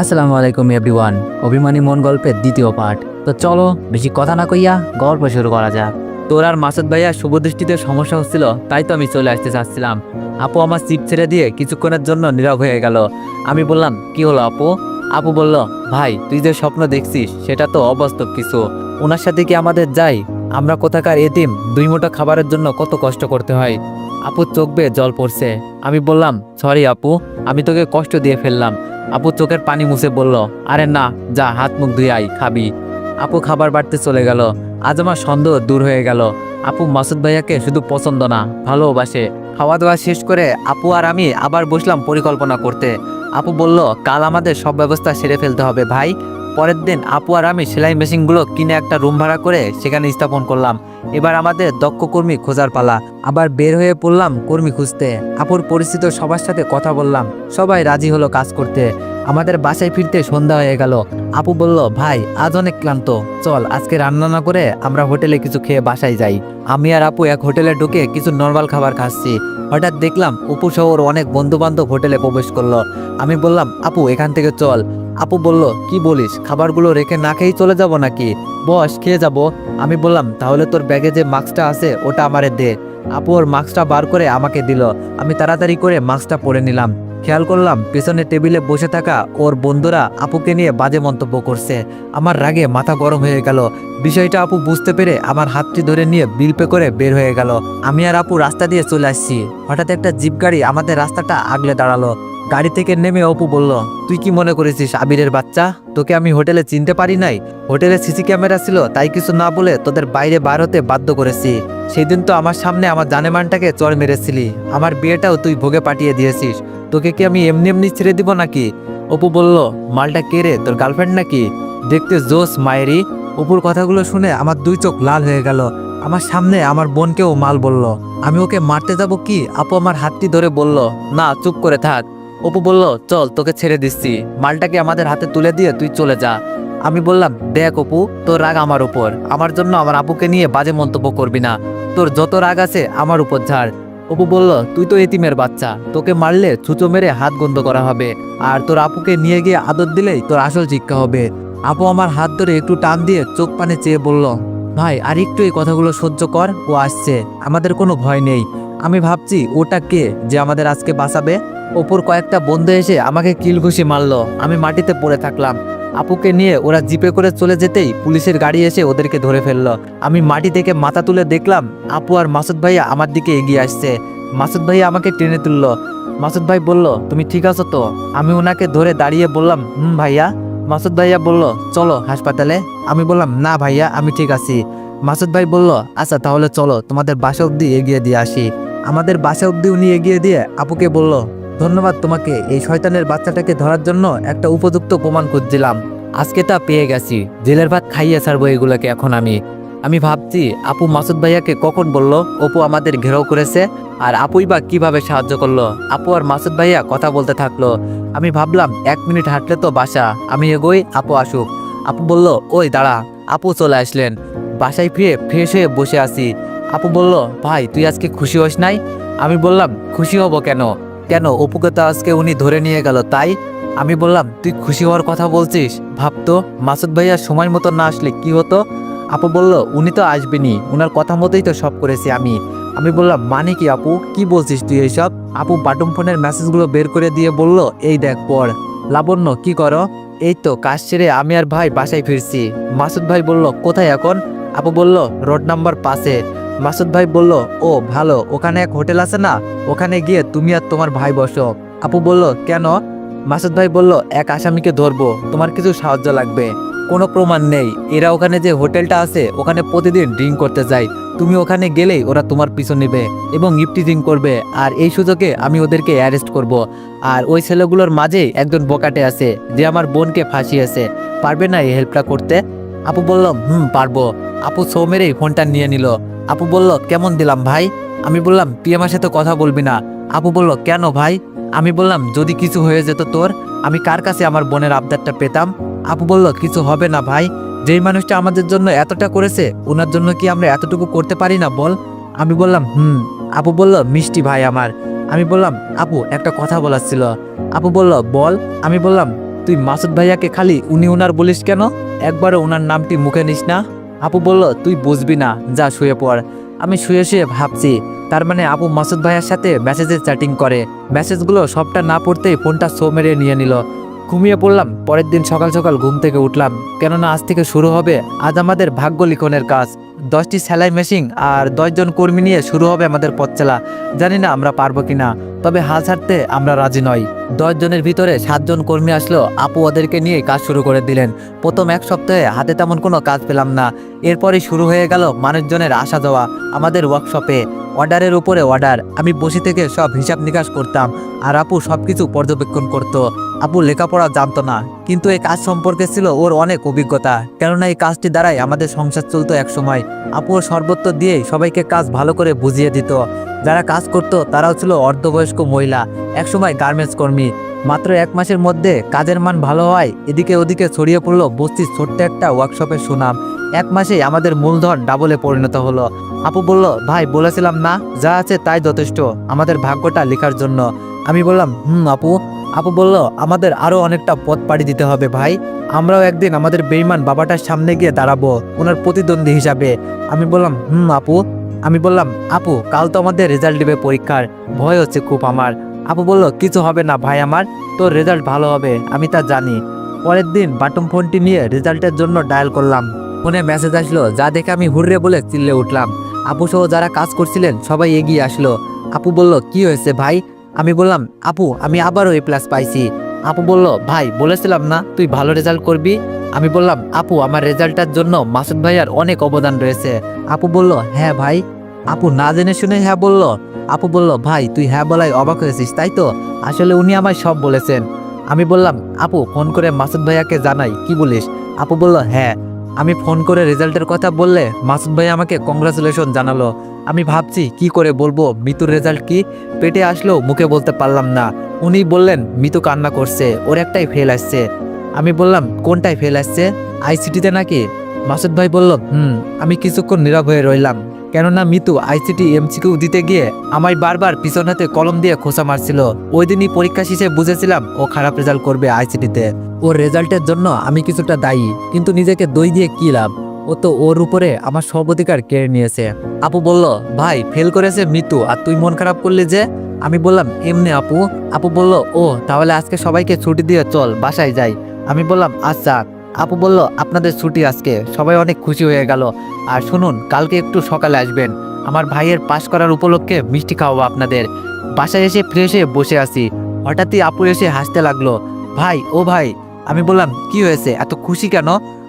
আসসালামু আলাইকুম এভরিওয়ান। অভিমানী মন গল্পের দ্বিতীয় পার্ট তো চলো, বেশি কথা না কইয়া গল্প শুরু করা যাক। তোর আর মাসুদ ভাইয়া শুভদৃষ্টিতে সমস্যা হচ্ছিল, তাই তো আমি চলে আসতে চাচ্ছিলাম। আপু আমার সিপ ছেড়ে দিয়ে কিছুক্ষণের জন্য নীরব হয়ে গেল। আমি বললাম, কি হলো আপু? আপু বলল, ভাই, তুই যে স্বপ্ন দেখছিস, সেটা তো অবাস্তব কিছু। ওনার সাথে কি আমাদের যাই? আমরা কোথাকার এতিম, দুই মুঠো খাবারের জন্য কত কষ্ট করতে হয়। আপু চোখ বেয়ে জল পড়ছে। আমি বললাম, সরি আপু, আমি তোকে কষ্ট দিয়ে ফেললাম। আপু চোখের পানি মুছে বলল, আরে না, যা, হাত মুখ ধুয়ে আই খাবি। আপু খাবার বাড়তে চলে গেল। আজ আমার সন্দেহ দূর হয়ে গেল। আপু মাসুদ ভাইয়াকে শুধু পছন্দ না, ভালোবাসে। খাওয়া দাওয়া শেষ করে আপু আর আমি আবার বসলাম পরিকল্পনা করতে। আপু বলল, কাল আমাদের সব ব্যবস্থা সেরে ফেলতে হবে ভাই। পরের দিন আপু আর আমি সেলাই মেশিনগুলো কিনে একটা রুম ভাড়া করে সেখানে স্থাপন করলাম। এবার আমাদের দক্ষ কর্মী খোঁজার পালা। আবার বের হয়ে পড়লাম কর্মী খুঁজতে। আপুর পরিচিত সবার সাথে কথা বললাম। সবাই রাজি হলো কাজ করতে। আমাদের বাসায় ফিরতে সন্ধ্যা হয়ে গেল। আপু বলল, ভাই, আজ অনেক ক্লান্ত। চল, আজকে রান্না না করে আমরা হোটেলে কিছু খেয়ে বাসায় যাই। আমি আর আপু এক হোটেলে ঢুকে কিছু নর্মাল খাবার খাচ্ছি। হঠাৎ দেখলাম অপু সহ ওর অনেক বন্ধুবান্ধব হোটেলে প্রবেশ করল। আমি বললাম, আপু, এখান থেকে চল। আপু বলল, কি বলিস, খাবারগুলো রেখে না খেয়েই চলে যাব নাকি? বস, খেয়ে যাব। আমি বললাম, তাহলে তোর ব্যাগে যে মাস্কটা আছে, ওটা আমারে দে। আপু ওর মাস্কটা বার করে আমাকে দিল। আমি তাড়াতাড়ি করে মাস্কটা পরে নিলাম। খেয়াল করলাম পেছনে টেবিলে বসে থাকা ওর বন্ধুরা আপুকে নিয়ে বাজে মন্তব্য করছে। আমার রাগে মাথা গরম হয়ে গেল। বিষয়টা আপু বুঝতে পেরে আমার হাতটি ধরে নিয়ে বিল পে করে বের হয়ে গেল। আমি আর আপু রাস্তা দিয়ে চলে আসছি। হঠাৎ একটা জিপ গাড়ি আমাদের রাস্তাটা আগলে দাঁড়াল। গাড়ি থেকে নেমে অপু বলল, তুই কি মনে করেছিস আবিরের বাচ্চা? তোকে আমি হোটেলে চিনতে পারি নাই। হোটেলে সিসি ক্যামেরা ছিল, তাই কিছু না বলে তোদের বাইরে বার হতে বাধ্য করেছি। সেই দিন তো আমার সামনে আমার জানেমানটাকে চর মেরেছিলি। আমার বিয়েটাও তুই ভোগে পাঠিয়ে দিয়েছিস। তোকে কি আমি এমনি এমনি ছেড়ে দিব নাকি? অপু বলল, মালটা কে রে, তোর গার্লফ্রেন্ড নাকি? দেখতে জোস, মায়েরি। অপুর কথাগুলো শুনে আমার দুই চোখ লাল হয়ে গেল। আমার সামনে আমার বোনকেও মাল বলল, আমি ওকে মারতে যাব কি? আপু আমার হাতটি ধরে বলল, না, চুপ করে থাক। অপু বলল, চল, তোকে ছেড়ে দিচ্ছি। মালটাকে আমাদের হাতে তুলে দিয়ে তুই চলে যা। আমি বললাম, দেখ অপু, তোর রাগ আমার উপর। আমার জন্য আমার আপুকে নিয়ে বাজে মন্তব্য করবি না। তোর যত রাগ আছে আমার উপর ঝাড়। অপু বলল, তুই তো এতিমের বাচ্চা। তোকে মারলে ছুঁচো মেরে হাত গন্ধ করা হবে। আর তোর আপুকে নিয়ে গিয়ে আদর দিলেই তোর আসল শিক্ষা হবে। আপু আমার হাত ধরে একটু টান দিয়ে চোখ পানে চেয়ে বলল, ভাই, আর একটু এই কথাগুলো সহ্য কর, ও আসছে। আমাদের কোনো ভয় নেই। আমি ভাবছি, ওটা কে যে আমাদের আজকে বাঁচাবে? ওপর কয়েকটা বন্ধু এসে আমাকে কিল ঘুষি মারলো। আমি মাটিতে পড়ে থাকলাম। আপুকে নিয়ে ওরা জিপে করে চলে যেতেই পুলিশের গাড়ি এসে ওদেরকে ধরে ফেলল। আমি মাটি থেকে মাথা তুলে দেখলাম, আপু আর মাসুদ ভাইয়া আমার দিকে এগিয়ে আসছে। মাসুদ ভাইয়া আমাকে টেনে তুললো। মাসুদ ভাই বলল, তুমি ঠিক আছো তো? আমি ওনাকে ধরে দাঁড়িয়ে বললাম, হুম ভাইয়া। মাসুদ ভাইয়া বলল, চলো হাসপাতালে। আমি বললাম, না ভাইয়া, আমি ঠিক আছি। মাসুদ ভাই বলল আচ্ছা তাহলে চলো, তোমাদের বাসা অবধি এগিয়ে দিয়ে আসি। আমাদের বাসা অবধি উনি এগিয়ে দিয়ে আপুকে বলল ধন্যবাদ তোমাকে, এই শয়তানের বাচ্চাটাকে ধরার জন্য একটা উপযুক্ত প্রমাণ খুঁজছিলাম। আজকে তা পেয়ে গেছি। জেলের ভাত খাইয়ে ছাড়বো এগুলোকে এখন আমি। আমি ভাবছি, আপু মাসুদ ভাইয়াকে কখন বলল, অপু আমাদের ঘেরাও করেছে, আর আপুই বা কীভাবে সাহায্য করল? আপু আর মাসুদ ভাইয়া কথা বলতে থাকল। আমি ভাবলাম, এক মিনিট হাঁটলে তো বাসা। আমি এগোই, আপু আসুক। আপু বলল, ওই দাঁড়া, আপু চলে আসলেন। বাসায় ফিরে ফ্রেশ হয়ে বসে আছি। আপু বলল, ভাই, তুই আজকে খুশি হস নাই? আমি বললাম, খুশি হব কেন? কেন অপুকে তো আজকে উনি ধরে নিয়ে গেল? তাই আমি বললাম, তুই খুশি হওয়ার কথা বলছিস? ভাবতো মাসুদ ভাইয়া সময় মতো না আসলে কি হতো? আপু বলল, উনি তো আসবেনি উনার কথা মতোই তো সব করেছি আমি। আমি বললাম মানে কি আপু? কি বলছিস তুই এইসব? আপু বাটন ফোনের মেসেজগুলো বের করে দিয়ে বলল, এই দেখ পড় লাবণ্য, কি করো? এই তো, কাজ ছেড়ে আমি আর ভাই বাসায় ফিরছি। মাসুদ ভাই বলল, কোথায় এখন? আপু বলল, রোড নাম্বার পাশে মাসুদ ভাই বলল, ও, ভালো, ওখানে এক হোটেল আছে না? ওখানে গিয়ে তুমি আর তোমার ভাই বসো। আপু বলল, কেন? মাসুদ ভাই বলল, এক আসামিকে ধরবো, তোমার কিছু সাহায্য লাগবে। কোনো প্রমাণ নেই। এরা ওখানে যে হোটেলটা আছে, ওখানে প্রতিদিন ড্রিঙ্ক করতে যায়। তুমি ওখানে গেলেই ওরা তোমার পিছন নেবে এবং ইফটিজিং করবে। আর এই সুযোগে আমি ওদেরকে অ্যারেস্ট করব। আর ওই ছেলেগুলোর মাঝে একজন বোকাটে আছে, যে আমার বোনকে ফাঁসিয়েছে। পারবে না এই হেল্পটা করতে? আপু বলল, হুম, পারব। আপু সৌ মেরেই ফোনটা নিয়ে নিল। আপু বলল, কেমন দিলাম ভাই? আমি বললাম তুই আমার সাথে কথা বলবি না। আপু বলল, কেন ভাই? আমি বললাম, যদি কিছু হয়ে যেত তোর, আমি কার কাছে আমার বোনের আবদারটা পেতাম? আপু বলল, কিছু হবে না ভাই। যেই মানুষটা আমাদের জন্য এতটা করেছে ওনার জন্য কি আমরা এতটুকু করতে পারি না বল? আমি বললাম, হুম। আপু বলল, মিষ্টি ভাই আমার। আমি বললাম, আপু, একটা কথা বলার ছিল। আপু বলল, বল। আমি বললাম, তুই মাসুদ ভাইয়াকে খালি উনি উনার বলিস কেন? একবারও ওনার নামটি মুখে নিস না। আপু বলল, তুই বুঝবি না, যা শুয়ে পড়। আমি শুয়ে শুয়ে ভাবছি, তার মানে আপু মাসুদ ভাইয়ার সাথে মেসেজে চ্যাটিং করে। মেসেজগুলো সবটা না পড়তেই ফোনটা সো মেরে নিয়ে নিল। ঘুমিয়ে পড়লাম, পরের দিন সকাল সকাল ঘুম থেকে উঠলাম। কেননা আজ থেকে শুরু হবে আজ আমাদের ভাগ্য লিখনের কাজ। দশটি সেলাই মেশিন আর দশজন কর্মী নিয়ে শুরু হবে আমাদের পথ চলা জানি না আমরা পারব কিনা, তবে হাল ছাড়তে আমরা রাজি নই। দশ জনের ভিতরে সাতজন কর্মী আসলো। আপু ওদেরকে নিয়ে কাজ শুরু করে দিলেন। প্রথম এক সপ্তাহে হাতে তেমন কোনো কাজ পেলাম না। এরপরে শুরু হয়ে গেল মানুষজনের আসা যাওয়া আমাদের ওয়ার্কশপে অর্ডারের উপরে অর্ডার। আমি বসে থেকে সব হিসাব নিকাশ করতাম। আর আপু সব কিছু পর্যবেক্ষণ করত। আপু লেখাপড়া জানতো না। কিন্তু এই কাজ সম্পর্কে ছিল ওর অনেক অভিজ্ঞতা। কেননা এই কাজটি দ্বারাই আমাদের সংসার চলতো এক সময় আপু সর্বত্র দিয়ে সবাইকে কাজ ভালো করে বুঝিয়ে দিত। যারা কাজ করত তারাও ছিল অর্ধবয়স্ক মহিলা। একসময় গার্মেন্টস কর্মী। মাত্র এক মাসের মধ্যে কাজের মান ভালো হয়, এদিকে ওদিকে ছড়িয়ে পড়ল বস্তির ছোট্ট একটা ওয়ার্কশপের সুনাম। এক মাসেই আমাদের মূলধন ডাবলে পরিণত হলো। আপু বলল, ভাই, বলেছিলাম না? যা আছে তাই যথেষ্ট। আমাদের ভাগ্যটা লেখার জন্য। আমি বললাম, হুম, আপু। আপু বলল, আমাদের আরও অনেকটা পথ পাড়ি দিতে হবে, ভাই। আমরাও একদিন আমাদের বেইমান বাবাটার সামনে গিয়ে দাঁড়াবো ওনার প্রতিদ্বন্দ্বী হিসাবে। আমি বললাম, হুম, আপু। আমি বললাম, আপু, কাল তো আমাদের রেজাল্ট দেবে পরীক্ষার। ভয় হচ্ছে খুব আমার। আপু বলল, কিছু হবে না ভাই আমার, তোর রেজাল্ট ভালো হবে, আমি তা জানি। পরের দিন বাটন ফোনটি নিয়ে রেজাল্টের জন্য ডায়াল করলাম। ফোনে মেসেজ আসলো, যা দেখে আমি হুররে বলে চিল্লে উঠলাম। আপু সহ যারা কাজ করছিলেন, সবাই এগিয়ে আসলো। আপু বলল, কি হয়েছে ভাই? আমি বললাম, আপু, আমি আবারও এ প্লাস পাইছি। আপু বলল, ভাই, বলেছিলাম না, তুই ভালো রেজাল্ট করবি? আমি বললাম, আপু, আমার রেজাল্টটার জন্য মাসুদ ভাইয়ার অনেক অবদান রয়েছে। আপু বলল হ্যাঁ ভাই। আপু না জেনে শুনে হ্যাঁ বলল। আপু বলল, ভাই, তুই হ্যাঁ বলাই অবাক হয়েছিস, তাই তো? আসলে উনি আমায় সব বলেছেন। আমি বললাম, আপু, ফোন করে মাসুদ ভাইয়াকে জানাই, কি বলিস? আপু বলল হ্যাঁ। আমি ফোন করে রেজাল্টের কথা বললে মাসুদ ভাই আমাকে কংগ্রাচুলেশন জানালো। আমি ভাবছি, কি করে বলব, মিতুর রেজাল্ট কি? পেটে আসলেও মুখে বলতে পারলাম না। উনি বললেন, মিতু কান্না করছে, ওর একটাই ফেল আসছে। আমি বললাম, কোনটাই ফেল আসছে? আইসিটিতে নাকি? মাসুদ ভাই বলল, হুম, আমি কিছুক্ষণ নীরব হয়ে রইলাম। কেননা মিতু আইসিটি এমসিকিউ দিতে গিয়ে আমায় বারবার পিছন হাতে কলম দিয়ে খোসা মারছিল। ওই দিনই পরীক্ষা শেষে বুঝেছিলাম ও খারাপ রেজাল্ট করবে আইসিটিতে। ওর রেজাল্টের জন্য আমি কিছুটা দায়ী, কিন্তু নিজেকে দই দিয়ে কি লাভ? ও তো ওর উপরে আমার সর্বাধিকার কেড়ে নিয়েছে। আপু বলল, ভাই, ফেল করেছে মিতু, আর তুই মন খারাপ করলি যে? আমি বললাম, এমনি আপু। আপু বলল, ও, তাহলে আজকে সবাইকে ছুটি দিয়ে চল, বাসায় যাই। আমি বললাম আচ্ছা। আপু বলল, আপনাদের ছুটি আজকে। সবাই অনেক খুশি হয়ে গেল। আর শুনুন, কালকে একটু সকালে আসবেন। আমার ভাইয়ের পাশ করার উপলক্ষে মিষ্টি খাওয়াবো আপনাদের। বাসায় এসে ফ্রেশ হয়ে বসে আছি। হঠাৎই আপু এসে হাসতে লাগল। ভাই, ও ভাই। আমি বললাম, কি হয়েছে? এত খুশি কেন?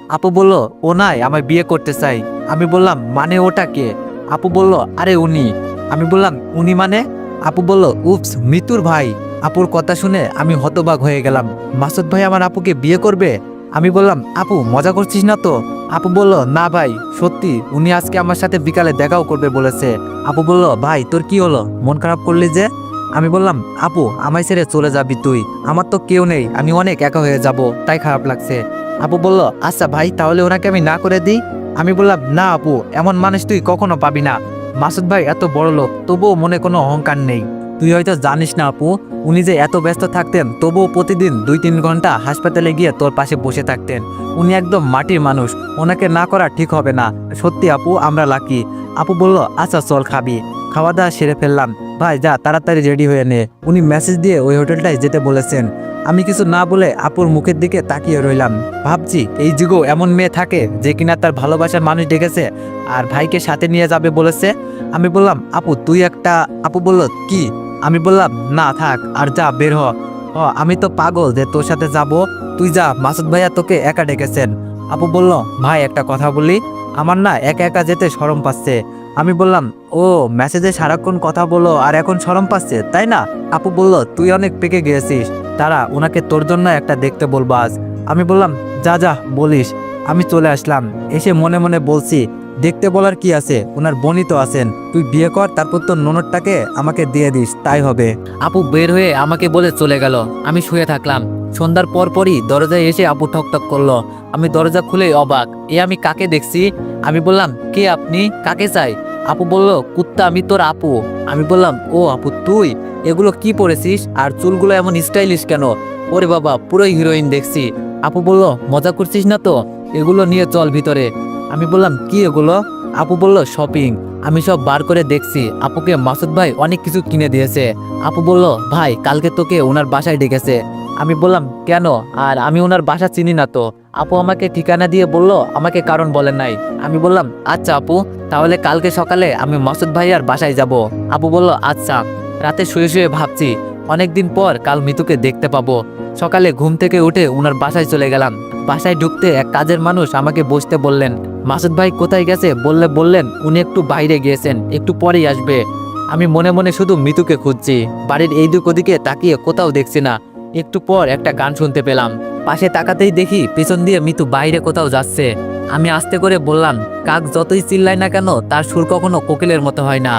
আপু বলল, ও নাই, আমায় বিয়ে করতে চাই। আমি বললাম মানে ওটা কে? আপু বলল, আরে উনি। আমি বললাম, উনি মানে? আপু বলল উপস মিতুর ভাই। আপুর কথা শুনে আমি হতবাক হয়ে গেলাম। মাসুদ ভাই আমার আপুকে বিয়ে করবে? আমি বললাম, আপু, মজা করছিস না তো? আপু বলল, না ভাই, সত্যি, উনি আজকে আমার সাথে বিকালে দেখাও করবে বলেছে। আপু বলল, ভাই, তোর কি হলো? মন খারাপ করলি যে? আমি বললাম, আপু, আমায় ছেড়ে চলে যাবি তুই। আমার তো কেউ নেই, আমি অনেক একা হয়ে যাব, তাই খারাপ লাগছে। আপু বলল আচ্ছা ভাই, তাহলে ওনাকে আমি না করে দিই? আমি বললাম, না আপু, এমন মানুষ তুই কখনো পাবি না। মাসুদ ভাই এত বড় লোক তবুও মনে কোনো অহংকার নেই। তুই হয়তো জানিস না আপু, উনি যে এত ব্যস্ত থাকতেন, তবুও প্রতিদিন দুই তিন ঘণ্টা হাসপাতালে গিয়ে তোর পাশে বসে থাকতেন। উনি একদম মাটির মানুষ, ওনাকে না করা ঠিক হবে না। সত্যি আপু, আমরা লাকি। আপু বলল আচ্ছা চল খাবি। খাওয়া দাওয়া সেরে ফেললাম। ভাই, যা, তাড়াতাড়ি রেডি হয়ে নে। উনি মেসেজ দিয়ে ওই হোটেলটায় যেতে বলেছেন। আমি কিছু না বলে আপুর মুখের দিকে তাকিয়ে রইলাম। ভাবছি, এই যুগেও এমন মেয়ে থাকে যে কিনা তার ভালোবাসার মানুষ ডেকেছে আর ভাইকে সাথে নিয়ে যাবে বলেছে। আমি বললাম, আপু, তুই একটা আপু বলল, কি? আমি বললাম, না, থাক, আর যা, বের হ। আমি তো পাগল যে তোর সাথে যাব। তুই যা, মাসুদ ভাইয়া তোকে একা ডেকেছেন। আপু বলল, ভাই, একটা কথা বলি। আমার না একা একা যেতে শরম পাচ্ছে। আমি বললাম, ও, মেসেজে সারাক্ষণ কথা বলো, আর এখন শরম পাচ্ছে, তাই না? আপু বলল, তুই অনেক পেকে গিয়েছিস। তারা ওনাকে তোর জন্য একটা দেখতে বলব আজ। আমি বললাম, যা যা, বলিস। আমি চলে আসলাম। এসে মনে মনে বলছি দেখতে বলার কি আছে? ওনার বনি তো আছেন। তুই বিয়ে কর, তারপর তোর ননদটাকে আমাকে দিয়ে দিস, তাই হবে। আপু বের হয়ে আমাকে বলে চলে গেল। আমি শুয়ে থাকলাম। সন্ধ্যার পর পরই দরজায় এসে আপু ঠকঠক করল। আমি দরজা খুলে অবাক। এ আমি কাকে দেখছি? আমি বললাম, কে আপনি? কাকে চাই? আপু বলল, কুত্তা, আমি তোর আপু। আমি বললাম, ও আপু, তুই? এগুলো কি পরেছিস? আর চুলগুলো এমন স্টাইলিশ কেন? ওরে বাবা, পুরোই হিরোইন দেখছি। আপু বলল, মজা করছিস না তো? এগুলো নিয়ে চল ভিতরে। আমি বললাম, কি এগুলো? আপু বলল, শপিং। আমি সব বার করে দেখছি, আপুকে মাসুদ ভাই অনেক কিছু কিনে দিয়েছে। আপু বলল, ভাই, কালকে তোকে ওনার বাসায় ডেকেছে। আমি বললাম, কেন? আর আমি ওনার বাসা চিনি না তো। আপু আমাকে ঠিকানা দিয়ে বলল, আমাকে কারণ বলেন নাই। আমি বললাম আচ্ছা আপু, তাহলে কালকে সকালে আমি মাসুদ ভাই আর বাসায় যাব। আপু বলল আচ্ছা। রাতে শুয়ে শুয়ে ভাবছি, অনেকদিন পর কাল মিতুকে দেখতে পাবো। সকালে ঘুম থেকে উঠে ওনার বাসায় চলে গেলাম। বাসায় ঢুকতে এক কাজের মানুষ আমাকে বসতে বললেন, মাসুদ ভাই কোথায় গেছে? বললে বললেন, উনি একটু বাইরে গিয়েছেন, একটু পরেই আসবে। আমি মনে মনে শুধু মিতুকে খুঁজছি, বাড়ির এই দিক ওদিকে তাকিয়ে কোথাও দেখছি না। একটু পর একটা গান শুনতে পেলাম। পাশে তাকাতেই দেখি পেছন দিয়ে মিতু বাইরে কোথাও যাচ্ছে। আমি আস্তে করে বললাম, কাক যতই চিল্লায় না কেন, তার সুর কখনো কোকিলের মতো হয় না।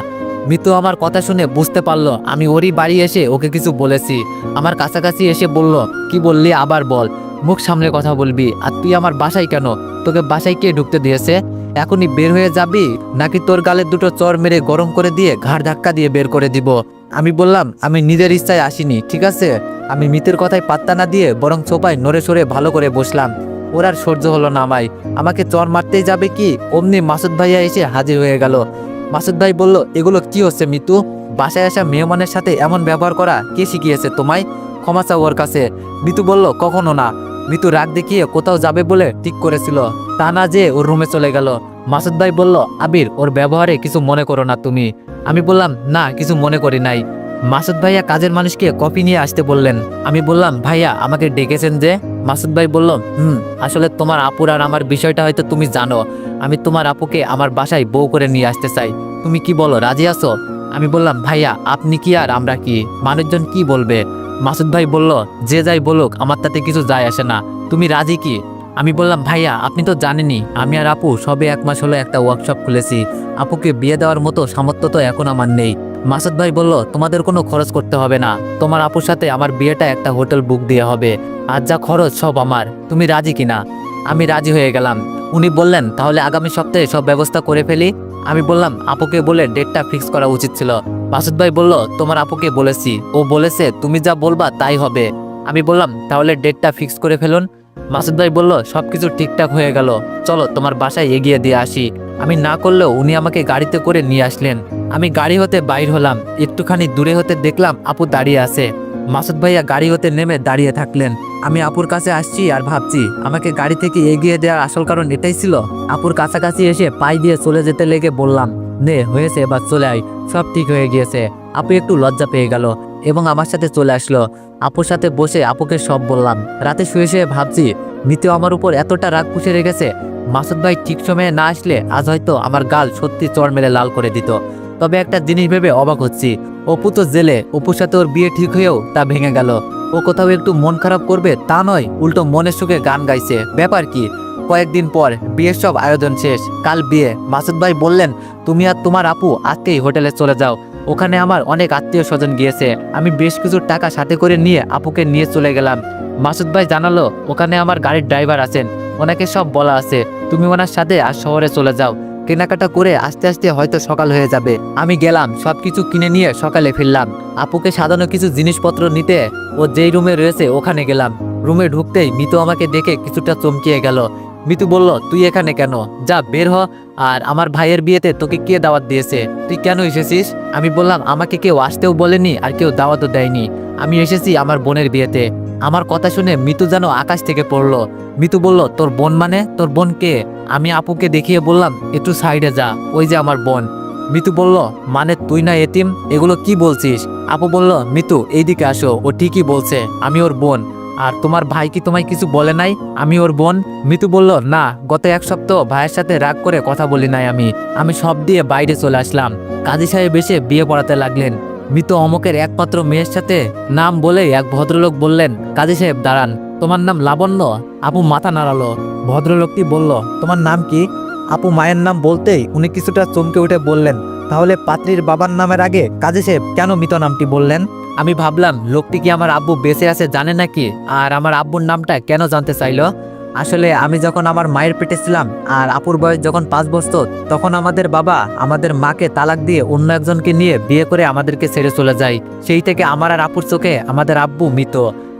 মিতু আমার কথা শুনে বুঝতে পারল, আমি ওরই বাড়ি এসে ওকে কিছু বলেছি। আমার কাছাকাছি এসে বলল, কি বললি আবার বল। মুখ সামনে কথা বলবি। আর তুই আমার বাসায় কেন? তোকে বাসায় কে ঢুকতে দিয়েছে? এখনই বের হয়ে যাবি? নাকি তোর গালে দুটো চর মেরে গরম করে দিয়ে ঘাড় ধাক্কা দিয়ে বের করে দিব? আমি বললাম, আমি নিজের ইচ্ছায় আসিনি, ঠিক আছে? আমি মিতের কথায় পাত্তা না দিয়ে বরং সোপায় নড়ে সরে ভালো করে বসলাম। ওর আর সহ্য হলো না আমায়। আমাকে চর মারতেই যাবে কি? অমনি মাসুদ ভাইয়া এসে হাজির হয়ে গেল। মাসুদ ভাই বলল, এগুলো কি হচ্ছে মিতু? বাসায় আসা মেহমানের সাথে এমন ব্যবহার করা কে শিখিয়েছে তোমায়? ক্ষমা চাও ওর কাছে। মিতু বলল, কখনো না। মিতু রাগ দেখিয়ে কোথাও যাবে বলে ঠিক করেছিল। তা না যে ওর রুমে চলে গেল। মাসুদ ভাই বলল, আবির, ওর ব্যবহারে কিছু মনে করো না তুমি। আমি বললাম, না, কিছু মনে করি নাই। মাসুদ ভাইয়া কাজের মানুষকে কফি নিয়ে আসতে বললেন। আমি বললাম, ভাইয়া, আমাকে ডেকেছেন যে? মাসুদ ভাই বলল, হুম, আসলে তোমার আপুর আর আমার বিষয়টা হয়তো তুমি জানো। আমি তোমার আপুকে আমার বাসায় বউ করে নিয়ে আসতে চাই। তুমি কি বলো, রাজি আছো? আমি বললাম, ভাইয়া, আপনি কি আর আমরা কি? মানুষজন কি বলবে? মাসুদ ভাই বলল, যে যাই বলুক, আমার তাতে কিছু যায় আসে না। তুমি রাজি কি? আমি বললাম, ভাইয়া, আপনি তো জানেনই, আমি আর আপু সবে এক মাস হলো একটা ওয়ার্কশপ খুলেছি। আপুকে বিয়ে দেওয়ার মতো সামর্থ্য তো এখন আমার নেই। মাসুদ ভাই বলল, তোমাদের কোনো খরচ করতে হবে না। তোমার আপুর সাথে আমার বিয়েটা একটা হোটেল বুক দিয়ে হবে। আর যা খরচ সব আমার। তুমি রাজি কিনা? আমি রাজি হয়ে গেলাম। উনি বললেন, তাহলে আগামী সপ্তাহে সব ব্যবস্থা করে ফেলি। আমি বললাম, আপুকে বলে ডেটটা ফিক্স করা উচিত ছিল। মাসুদ ভাই বলল, তোমার আপুকে বলেছি। ও বলেছে, তুমি যা বলবা তাই হবে। আমি বললাম, তাহলে ডেটটা ফিক্স করে ফেলুন। মাসুদ ভাই বলল, সবকিছু ঠিকঠাক হয়ে গেল। চলো তোমার বাসায় এগিয়ে দিয়ে আসি। আমি না করলেও উনি আমাকে গাড়িতে করে নিয়ে আসলেন। আমি গাড়ি হতে বাইর হলাম। একটুখানি দূরে হতে দেখলাম আপু দাঁড়িয়ে আছে। মাসুদ ভাইয়া গাড়ি হতে নেমে দাঁড়িয়ে থাকলেন। আমি আপুর কাছে আসছি আর ভাবছি, আমাকে গাড়ি থেকে এগিয়ে দেওয়ার আসল কারণ এটাই ছিল? আপুর কাছাকাছি এসে পাই দিয়ে চলে যেতে লেগে বললাম, নে, হয়েছে, এবার চলে আয়। সব ঠিক হয়ে গিয়েছে। আপু একটু লজ্জা পেয়ে গেল। এবং আমার সাথে চলে আসলো। আপুর সাথে বসে আপুকে সব বললাম। রাতে শুয়ে শুয়ে ভাবছি মিতু আমার উপর এতটা রাগ পুষে রেখেছে, মাসুদ ভাই ঠিক সময়ে না আসলে আজ হয়তো আমার গাল সত্যি চড় মেলে লাল করে দিত। তবে একটা জিনিস ভেবে অবাক হচ্ছি, অপু তো জেলে, অপুর সাথে ওর বিয়ে ঠিক হয়েও তা ভেঙে গেল। ও কোথাও একটু মন খারাপ করবে তা নয়, উল্টো মনের সুখে গান গাইছে। ব্যাপার কি? কয়েকদিন পর বিয়ের সব আয়োজন শেষ, কাল বিয়ে। মাসুদ ভাই বললেন, তুমি আর তোমার আপু আজকেই হোটেলে চলে যাও ওখানে আমার অনেক আত্মীয় স্বজন গিয়েছে। আমি বেশ কিছু টাকা সাথে করে নিয়ে আপুকে নিয়ে চলে গেলাম। মাসুদ ভাই জানালো, ওখানে আমার গাড়ির ড্রাইভার আছেন। ওনাকে সব বলা আছে। তুমি ওনার সাথে আর শহরে চলে যাও। কেনাকাটা করে আস্তে আস্তে হয়তো সকাল হয়ে যাবে। আমি গেলাম, সবকিছু কিনে নিয়ে সকালে ফিরলাম। আপুকে সাজানো কিছু জিনিসপত্র নিতে ও যেই রুমে রয়েছে ওখানে গেলাম। রুমে ঢুকতেই মিতু আমাকে দেখে কিছুটা চমকিয়ে গেল। মিতু বলল, তুই এখানে কেন? যা, বের হ। আর আমার ভাইয়ের বিয়েতে তোকে কে দাওয়াত দিয়েছে? তুই কেন এসেছিস? আমি বললাম, আমাকে কেউ আসতেও বলেনি আর কেউ দাওয়াতও দেয়নি। আমি এসেছি আমার বোনের বিয়েতে। আমার কথা শুনে মিতু যেন আকাশ থেকে পড়ল। মিতু বলল, তোর বোন মানে? তোর বোন কে? আমি আপুকে দেখিয়ে বললাম, একটু সাইডে যা, ওই যে আমার বোন। মিতু বলল মানে তুই না এতিম? এগুলো কি বলছিস? আপু বলল, মিতু, এইদিকে আসো, ও ঠিকই বলছে, আমি ওর বোন। আর তোমার ভাই কি তোমায় কিছু বলে নাই? আমি ওর বোন। মিতু বলল, না, গত এক সপ্তাহ ভাইয়ের সাথে রাগ করে কথা বলি নাই আমি। আমি সব দিয়ে বাইরে চলে আসলাম। কাজী সাহেব এসে বিয়ে পড়াতে লাগলেন। মৃত অমকের একমাত্র মেয়ের সাথে নাম বলে এক ভদ্রলোক বললেন, কাজী সাহেব, দাঁড়ান। তোমার নাম লাবণ্য, আপু মাথা নাড়ালো। ভদ্রলোকটি বলল, তোমার নাম কি? আপু মায়ের নাম বলতেই উনি কিছুটা চমকে উঠে বললেন, তাহলে পাত্রীর বাবার নামের আগে কাজী সাহেব কেন মৃত নামটি বললেন? আমি ভাবলাম, লোকটি কি আমার আব্বু বেঁচে আছে জানে নাকি? আর আমার আব্বুর নামটা কেন জানতে চাইলো? আসলে আমি যখন আমার মায়ের পেটে ছিলাম আর আপুর বয়স যখন পাঁচ বছর, তখন আমাদের বাবা আমাদের মাকে তালাক দিয়ে অন্য একজনকে নিয়ে বিয়ে করে আমাদেরকে ছেড়ে চলে যায়। সেই থেকে আমার আর আপুর চোখে আমাদের আব্বু মৃত।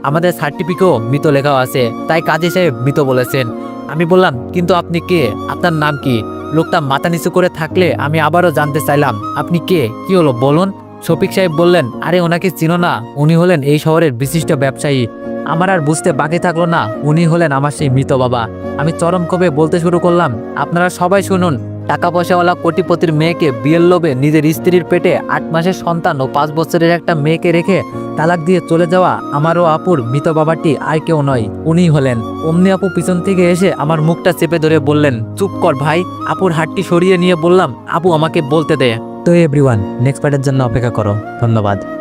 আমাদের সার্টিফিকেটও মৃত লেখাও আছে। তাই কাজী সাহেব মৃত বলেছেন। আমি বললাম, কিন্তু আপনি কে? আপনার নাম কি? লোকটা মাথা নিচু করে থাকলে আমি আবারও জানতে চাইলাম, আপনি কে? কি হলো? বলুন। শফিক সাহেব বললেন, আরে, ওনাকে চিনো না। উনি হলেন এই শহরের বিশিষ্ট ব্যবসায়ী। আমার আর বুঝতে বাকি থাকল না, উনি হলেন আমার সেই মৃত বাবা। আমি চরম কবে বলতে শুরু করলাম, আপনারা সবাই শুনুন টাকা পয়সাওয়ালা কোটিপতির মেয়েকে বিয়ের লোভে নিজের স্ত্রীর পেটে আট মাসের সন্তান ও পাঁচ বছরের একটা মেয়েকে রেখে তালাক দিয়ে চলে যাওয়া আমারও আপুর মৃত বাবাটি আর কেউ নয়, উনি হলেন। অমনি আপু পিছন থেকে এসে আমার মুখটা চেপে ধরে বললেন, চুপ কর ভাই, আপুর হাতটি সরিয়ে নিয়ে বললাম, আপু আমাকে বলতে দে। তো এভরিওয়ান নেক্সট পার্টের জন্য অপেক্ষা করো। ধন্যবাদ।